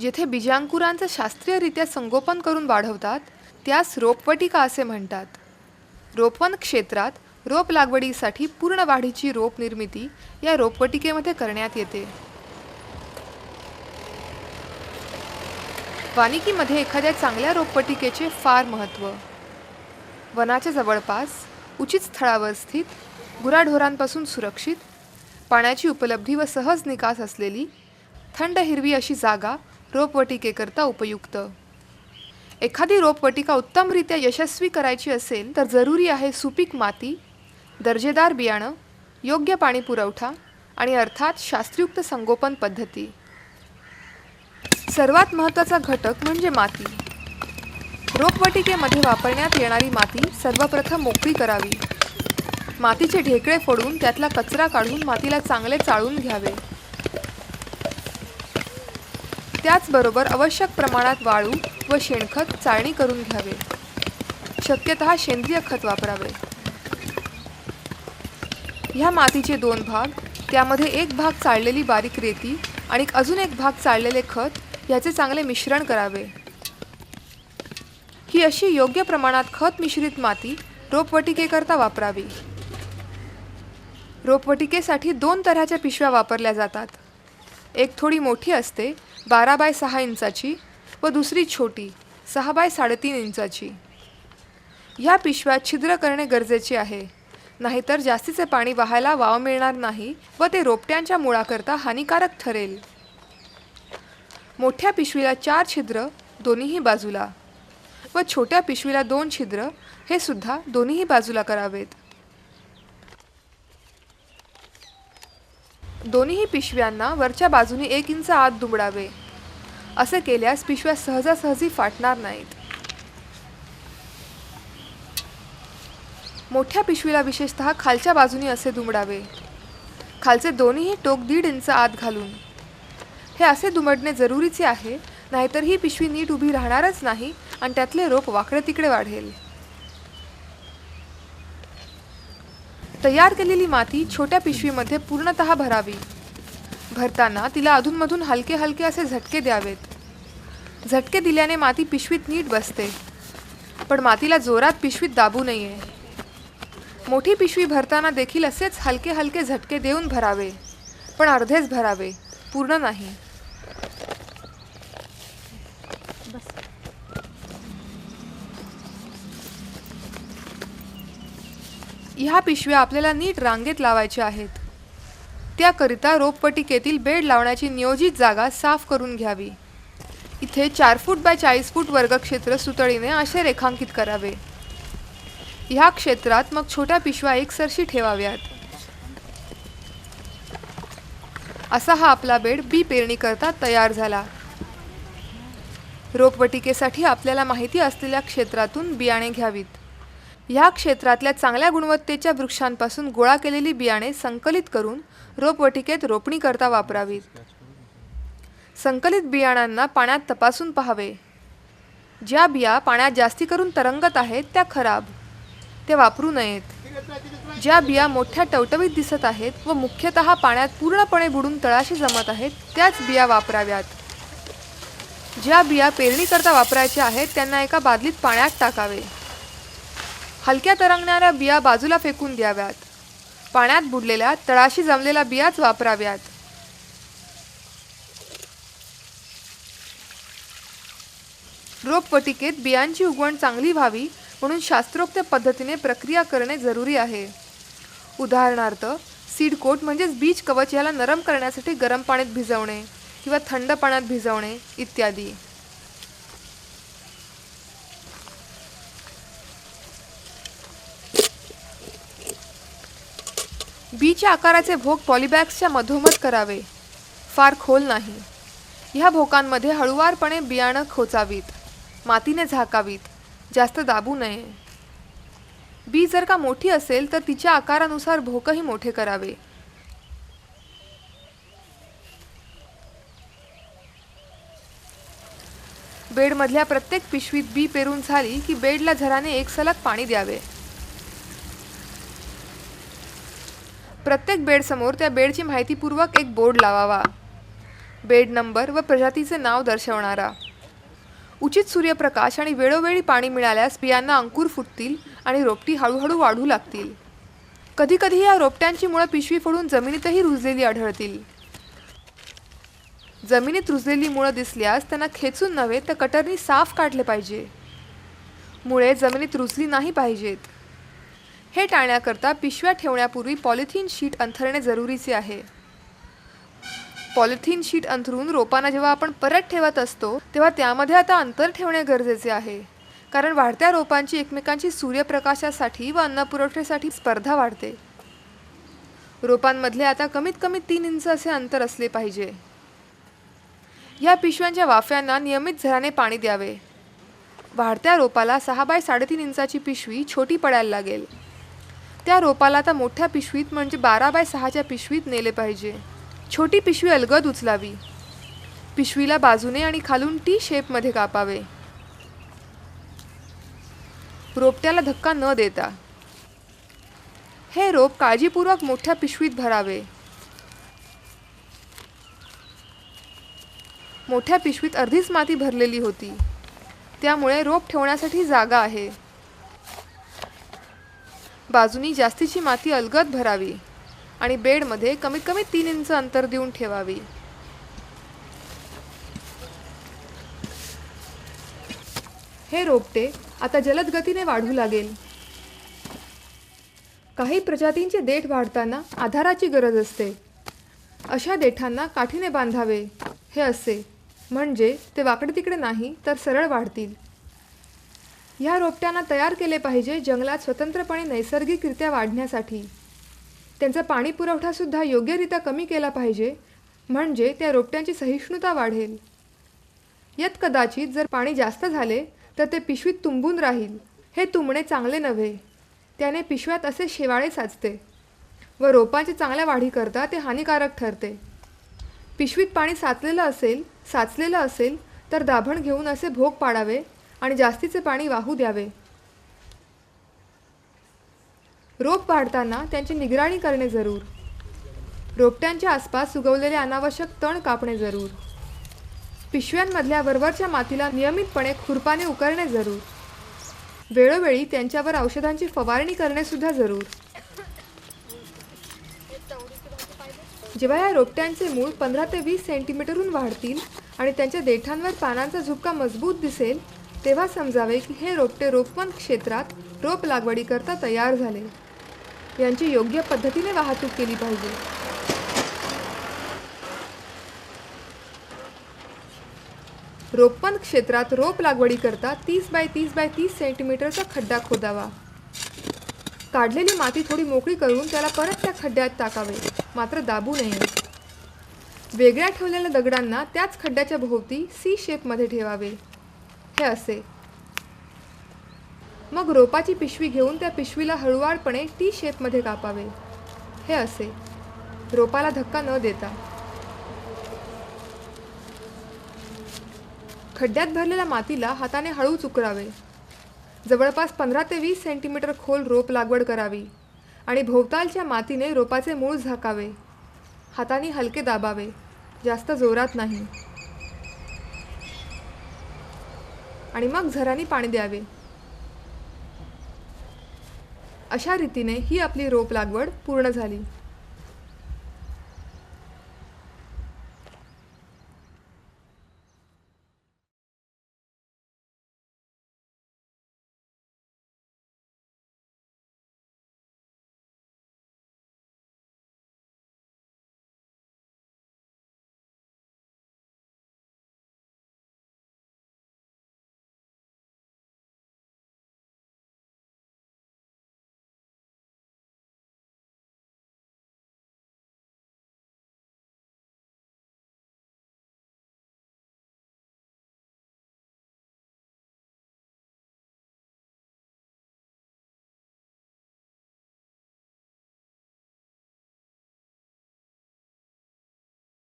जेथे बीजांकुरांचं शास्त्रीयरित्या संगोपन करून वाढवतात त्यास रोपवटिका असे म्हणतात. रोपवन क्षेत्रात रोप लागवडीसाठी पूर्ण वाढीची रोप निर्मिती या रोपवटिकेमध्ये करण्यात येते. वानिकीमध्ये एखाद्या चांगल्या रोपवटिकेचे फार महत्त्व. वनाच्या जवळपास उचित स्थळावर स्थित गुराढोरांपासून सुरक्षित पाण्याची उपलब्धी व सहज निकास असलेली थंड हिरवी अशी जागा रोपवटिकेकरता उपयुक्त. एखादी रोपवटिका उत्तमरित्या यशस्वी करायची असेल तर जरुरी आहे सुपीक माती दर्जेदार बियाणं योग्य पाणी पुरवठा आणि अर्थात शास्त्रयुक्त संगोपन पद्धती. सर्वात महत्त्वाचा घटक म्हणजे माती. रोपवाटिकेमध्ये वापरण्यात येणारी माती सर्वप्रथम मोकळी करावी. मातीचे ढेकळे फोडून त्यातला कचरा काढून मातीला चांगले चाळून घ्यावे. त्याचबरोबर आवश्यक प्रमाणात वाळू व शेणखत चाळणी करून घ्यावे. शक्यत सेंद्रिय खत वापरावे. ह्या मातीचे दोन भाग त्यामध्ये एक भाग चाळलेली बारीक रेती आणि अजून एक भाग चाळलेले खत याचे चांगले मिश्रण करावे. ही अशी योग्य प्रमाणात खत मिश्रित माती रोपवटिकेकरता वापरावी. रोपवटिकेसाठी दोन तऱ्हाच्या पिशव्या वापरल्या जातात. एक थोडी मोठी असते बारा बाय सहा इंचाची व दुसरी छोटी सहा बाय साडेतीन इंचाची. ह्या पिशव्या छिद्र करणे गरजेचे आहे. नाहीतर जास्तीचे पाणी वाहायला वाव मिळणार नाही व ते रोपट्यांच्या मुळाकरता हानिकारक ठरेल. मोठ्या पिशवीला चार छिद्र दोन्हीही बाजूला. व छोट्या पिशवीला दोन छिद्र हे सुद्धा दोन्हीही बाजूला करावेत. दोन्हीही पिशव्यांना वरच्या बाजूने एक इंच आत दुमडावे. असे केल्यास पिशव्या सहजासहजी फाटणार नाहीत. मोठ्या पिशवीला विशेषतः खालच्या बाजूने असे दुमडावे. खालचे दोन्हीही टोक दीड इंच आत घालून. हे असे दुमडणे जरुरीचे आहे नाहीतर ही पिशवी नीट उभी राहणारच नाही आणि त्यातले रोप वाकडे तिकडे वाढेल. तयार केलेली माती छोट्या पिशवीमध्ये पूर्णतः भरावी. भरताना तिला अधूनमधून हलके हलके असे झटके द्यावेत. झटके दिल्याने माती पिशवीत नीट बसते. पण मातीला जोरात पिशवीत दाबू नये. मोठी पिशवी भरताना देखील असेच हलके हलके झटके देऊन भरावे. पण अर्धेच भरावे. पूर्ण नाही. ह्या पिशव्या आपल्याला नीट रांगेत लावायच्या आहेत. त्याकरिता रोपवटिकेतील बेड लावण्याची नियोजित जागा साफ करून घ्यावी. इथे चार फूट बाय चाळीस फूट वर्गक्षेत्र सुतळीने असे रेखांकित करावे. ह्या क्षेत्रात मग छोट्या पिशव्या एकसरशी ठेवाव्यात. असा हा आपला बेड बी पेरणीकरता तयार झाला. रोपवटिकेसाठी आपल्याला माहिती असलेल्या क्षेत्रातून बियाणे घ्यावीत. ह्या क्षेत्रातल्या चांगल्या गुणवत्तेच्या वृक्षांपासून गोळा केलेली बियाणे संकलित करून रोपवटिकेत रोपणीकरता वापरावीत. संकलित बियाणांना पाण्यात तपासून पहावे. ज्या बिया पाण्यात जास्ती करून तरंगत आहेत त्या खराब. ते वापरू नयेत. ज्या बिया मोठ्या टवटवीत दिसत आहेत व मुख्यतः पाण्यात पूर्णपणे बुडून तळाशी जमत आहेत त्याच बिया वापराव्यात. ज्या बिया पेरणीकरता वापरायच्या आहेत त्यांना एका बादलीत पाण्यात टाकावे. हलक्या तरंगणाऱ्या बिया बाजूला फेकून द्याव्यात. पाण्यात बुडलेल्या तळाशी जमलेल्या बियाच वापराव्यात. रोपवटिकेत बियांची उगवण चांगली व्हावी म्हणून शास्त्रोक्त पद्धतीने प्रक्रिया करणे जरुरी आहे. उदाहरणार्थ सीड कोट म्हणजेच बीज कवच याला नरम करण्यासाठी गरम पाण्यात भिजवणे किंवा थंड पाण्यात भिजवणे इत्यादी. बीच्या आकाराचे भोग पॉलिबॅग्सच्या मधोमध करावे. फार खोल नाही. ह्या भोकांमध्ये हळुवारपणे बियाणं खोचावीत. मातीने झाकावीत. जास्त दाबू नये. बी जर का मोठी असेल तर तिच्या आकारानुसार भोकही मोठे करावे. बेडमधल्या प्रत्येक पिशवीत बी पेरून झाली की बेडला झराने एक सलग पाणी द्यावे. प्रत्येक बेडसमोर त्या बेडची माहितीपूर्वक एक बोर्ड लावावा. बेड नंबर व प्रजातीचे नाव दर्शवणारा. उचित सूर्यप्रकाश आणि वेळोवेळी पाणी मिळाल्यास बियांना अंकुर फुटतील आणि रोपटी हळूहळू वाढू लागतील. कधीकधी या रोपट्यांची मुळं पिशवी फोडून जमिनीतही रुजलेली आढळतील. जमिनीत रुजलेली मुळं दिसल्यास त्यांना खेचून नव्हे तर कटरनी साफ काढले पाहिजे. मुळे जमिनीत रुजली नाही पाहिजेत. हे टाळण्याकरता पिशव्या ठेवण्यापूर्वी पॉलिथिन शीट अंथरणे जरुरीचे आहे. पॉलिथिन शीट अंथरून रोपांना जेव्हा आपण परत ठेवत असतो तेव्हा त्यामध्ये आता अंतर ठेवणे गरजेचे आहे. कारण वाढत्या रोपांची एकमेकांची सूर्यप्रकाशासाठी व अन्नपुरवठ्यासाठी स्पर्धा वाढते. रोपांमधले आता कमीत कमी तीन इंच असे अंतर असले पाहिजे. या पिशव्यांच्या वाफ्यांना नियमित झराने पाणी द्यावे. वाढत्या रोपाला सहा बाय साडेतीन इंचाची पिशवी छोटी पडायला लागेल. त्या रोपाला आता मोठ्या पिशवीत म्हणजे बारा बाय सहाच्या पिशवीत नेले पाहिजे. छोटी पिशवी अलगद उचलावी. पिशवीला बाजूने आणि खालून टी शेपमध्ये कापावे. रोपट्याला धक्का न देता. हे रोप काळजीपूर्वक मोठ्या पिशवीत भरावे. मोठ्या पिशवीत अर्धीच माती भरलेली होती. त्यामुळे रोप ठेवण्यासाठी जागा आहे. बाजूनी जास्तीची माती अलगद भरावी. आणि बेडमध्ये कमीत कमी तीन इंच अंतर देऊन ठेवावी. हे रोपटे आता जलद गतीने वाढू लागेल. काही प्रजातींचे देठ वाढताना आधाराची गरज असते. अशा देठांना काठीने बांधावे हे असे. म्हणजे ते वाकडे तिकडे नाही तर सरळ वाढतील. ह्या रोपट्यांना तयार केले पाहिजे जंगलात स्वतंत्रपणे नैसर्गिकरित्या वाढण्यासाठी. त्यांचा पाणी पुरवठासुद्धा योग्यरित्या कमी केला पाहिजे म्हणजे त्या रोपट्यांची सहिष्णुता वाढेल. यात कदाचित जर पाणी जास्त झाले तर ते पिशवीत तुंबून राहील. हे तुंबणे चांगले नव्हे. त्याने पिशव्यात असे शेवाळे साचते व रोपांच्या चांगल्या वाढीकरता ते हानिकारक ठरते. पिशवीत पाणी साचलेलं असेल साचलेलं असेल तर दाभण घेऊन असे भोग पाडावे आणि जास्तीचे पाणी वाहू द्यावे. रोप वाढताना त्यांची निगराणी करणे जरूर. रोपट्यांच्या आसपास उगवलेले अनावश्यक तण कापणे जरूर. पिशव्यांमधल्या वरवरच्या मातीला नियमितपणे खुरपाने उकरणे जरूर. वेळोवेळी त्यांच्यावर औषधांची फवारणी करणे सुद्धा जरूर. जेव्हा या रोपट्यांचे मूळ पंधरा ते वीस सेंटीमीटरहून वाढतील आणि त्यांच्या देठांवर पानांचा झुपका मजबूत दिसेल तेव्हा समजावे की हे रोपटे रोपवन क्षेत्रात रोप लागवडीकरता तयार झाले. यांची योग्य पद्धतीने वाहतूक केली पाहिजे. रोपण क्षेत्रात रोप लागवडीकरता तीस बाय तीस बाय तीस सेंटीमीटरचा खड्डा खोदावा. काढलेली माती थोडी मोकळी करून त्याला परत त्या खड्ड्यात टाकावे मात्र दाबू नये. वेगळ्या ठेवलेल्या दगडांना त्याच खड्ड्याच्या भोवती सी शेपमध्ये ठेवावे. हे असे. मग रोपाची पिशवी घेऊन त्या पिशवीला हळुवारपणे टी शेपमध्ये कापावे. हे असे. रोपाला धक्का न देता. खड्ड्यात भरलेल्या मातीला हाताने हळू चुकरावे. जवळपास पंधरा ते वीस सेंटीमीटर खोल रोप लागवड करावी आणि भोवतालच्या मातीने रोपाचे मूळ झाकावे. हाताने हलके दाबावे. जास्त जोरात नाही. आणि मग झराने पाणी द्यावे. अशा रीतीने ही आपली रोप लागवड पूर्ण झाली.